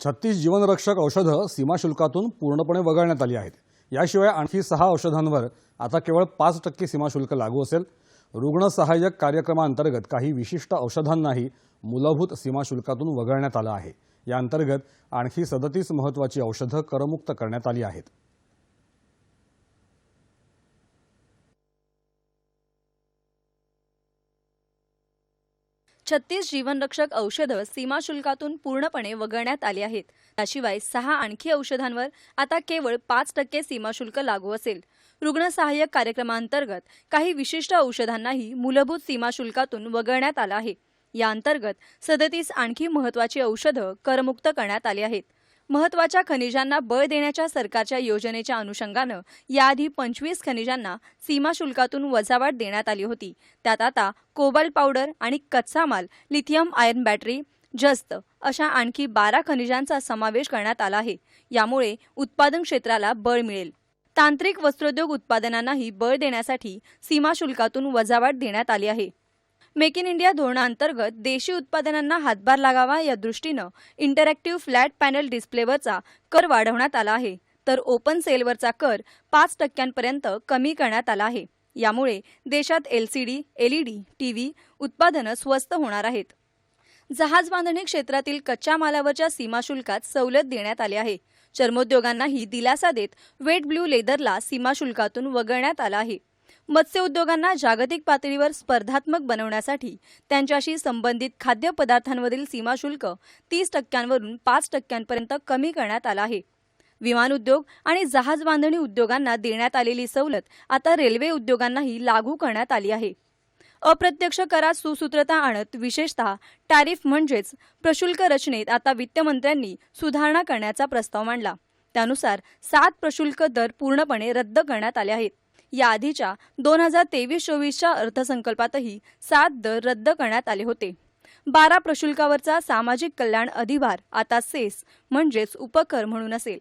छत्तीस जीवनरक्षक औषधं सीमाशुल्कातून पूर्णपणे वगळण्यात आली आहेत. याशिवाय आणखी सहा औषधांवर आता केवळ पाच टक्के सीमाशुल्क लागू असेल. रुग्ण सहाय्यक कार्यक्रमाअंतर्गत काही विशिष्ट औषधांनाही मूलभूत सीमाशुल्कातून वगळण्यात आलं आहे. या अंतर्गत आणखी सदतीस महत्त्वाची औषधं करमुक्त करण्यात आली आहेत. छत्तीस जीवनरक्षक औषधं सीमाशुल्कातून पूर्णपणे वगळण्यात आली आहेत. त्याशिवाय सहा आणखी औषधांवर आता केवळ पाच टक्के सीमाशुल्क लागू असेल. रुग्ण सहाय्यक कार्यक्रमांतर्गत काही विशिष्ट औषधांनाही मूलभूत सीमाशुल्कातून वगळण्यात आलं आहे. या अंतर्गत सदतीस आणखी महत्वाची औषधं करमुक्त करण्यात आली आहेत. महत्त्वाच्या खनिजांना बळ देण्याच्या सरकारच्या योजनेच्या अनुषंगानं याआधी पंचवीस खनिजांना सीमाशुल्कातून वजावाट देण्यात आली होती. त्यात आता कोबाल्ट पावडर आणि कच्चा माल लिथियम आयर्न बॅटरी जस्त अशा आणखी बारा खनिजांचा समावेश करण्यात आला आहे. यामुळे उत्पादन क्षेत्राला बळ मिळेल. तांत्रिक वस्त्रोद्योग उत्पादनांनाही बळ देण्यासाठी सीमाशुल्कातून वजावाट देण्यात आली आहे. मेक इन इंडिया धोरणाअंतर्गत देशी उत्पादनांना हातभार लागावा या दृष्टीनं इंटरॅक्टिव्ह फ्लॅट पॅनल डिस्प्लेवरचा कर वाढवण्यात आला आहे. तर ओपन सेलवरचा कर पाच टक्क्यांपर्यंत कमी करण्यात आला आहे. यामुळे देशात एलसीडी एलईडी टीव्ही उत्पादनं स्वस्त होणार आहेत. जहाज बांधणी क्षेत्रातील कच्च्या मालावरच्या सीमाशुल्कात सवलत देण्यात आली आहे. चर्मोद्योगांनाही दिलासा देत वेट ब्ल्यू लेदरला सीमाशुल्कातून वगळण्यात आलं आहे. मत्स्य उद्योगांना जागतिक पातळीवर स्पर्धात्मक बनवण्यासाठी त्यांच्याशी संबंधित खाद्यपदार्थांवरील सीमाशुल्क तीस टक्क्यांवरून पाच टक्क्यांपर्यंत कमी करण्यात आला आहे. विमान उद्योग आणि जहाज बांधणी उद्योगांना देण्यात आलेली सवलत आता रेल्वे उद्योगांनाही लागू करण्यात आली आहे. अप्रत्यक्ष करात सुसूत्रता आणत विशेषतः टॅरिफ म्हणजेच प्रशुल्क रचनेत आता वित्तमंत्र्यांनी सुधारणा करण्याचा प्रस्ताव मांडला. त्यानुसार सात प्रशुल्क दर पूर्णपणे रद्द करण्यात आले आहेत. याआधीच्या दोन हजार तेवीस चोवीसच्या अर्थसंकल्पातही सात दर रद्द करण्यात आले होते. बारा प्रशुल्कावरचा सामाजिक कल्याण अधिभार आता सेस म्हणजेच उपकर म्हणून असेल.